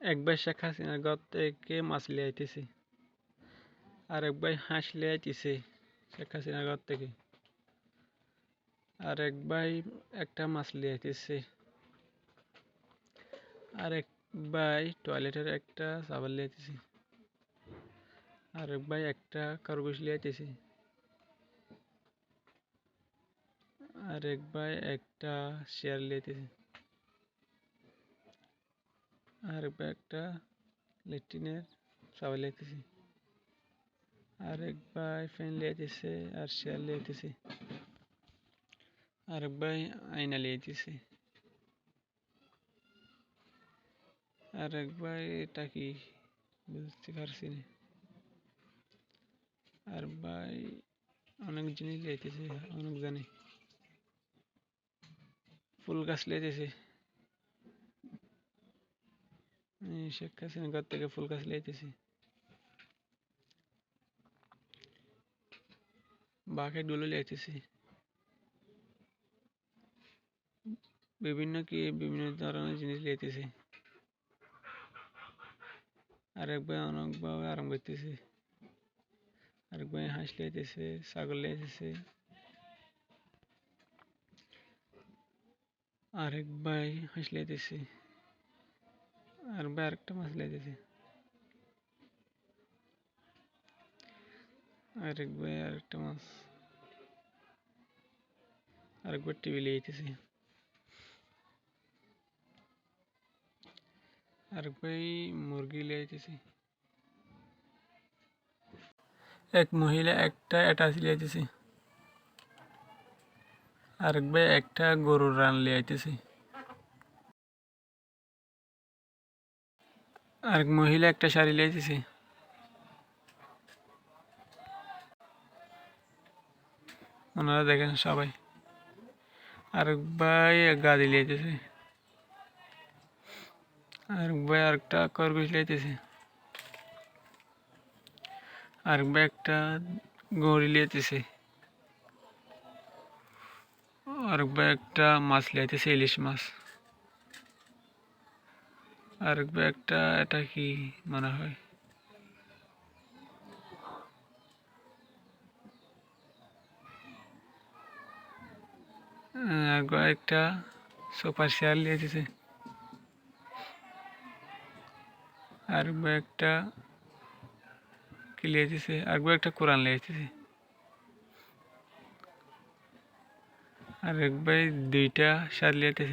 একবার শেখ হাসিনার ঘর থেকে মাছ লিয়াইতেছে আর একবার হাঁস লিয়াইতেছে শেখ হাসিনার ঘর থেকে। আর এক ভাই একটা মাছ লিয়াইতেছে আর এক ভাই টয়লেটের একটা সাবান লিয়াইতেছে আর এক ভাই একটা খরগোশ লিয়াইতেছে আর এক ভাই একটা শেয়ার লিয়াইতেছে আর এক একটা লেট্রিনের সাবান লিয়াইতেছে আর এক ভাই ফ্যান লিয়াইতেছে আর শেয়ার লিয়াইতেছে আর এক ভাই আয়না লিয়াইতেছে আর এক ভাই এটা কি বুঝতে পারছি না। আর ভাই অনেক জিনিস লিয়াইতেছে অনেক জানি। ফুল গাছ লিয়াইতেছে এই শেখ হাসিনা ঘর থেকে ফুল গাছ লিয়াইতেছে বাঘের ডুলো লিয়াইতেছে বিভিন্ন কি বিভিন্ন ধরনের জিনিস লিয়াইতেছে আরেক ভাই অনেকভাবে আরাম করতেছে আরেক ভাই হাঁস লিয়াইতেছে ছাগল লিয়াইতেছে আরেক ভাই হাঁস লিয়াইতেছে আর ভাই আরেকটা মাছ লিয়াইতেছে আরেক ভাই আরেকটা মাছ আরেকবার টিভি লিয়াইতেছে আরেক ভাই মুরগি লিয়াইতেছে এক মহিলা একটা অ্যাটাচ লিয়াইতেছে আরেক ভাই একটা গরুর রান লিয়াইতেছে আরেক মহিলা একটা শাড়ি লিয়াইতেছে ওনারা দেখেন সবাই। আরেক ভাই গাড়ি লিয়াইতেছে আরেক ভাই আরেকটা খরগোশ লিয়াইতেছে আরেক ভাই একটা গড়ি লিয়াইতেছে আরেক ভাই একটা মাছ লিয়াইতেছে ইলিশ মাছ। আরেক একটা এটা কি মনে হয়? আর একটা সুপার শেয়ার লিয়েছে আর একটা কি লিয়েছে আর একটা কোরআন লিয়েছে আর এক ভাই দুইটা সার লিয়েছে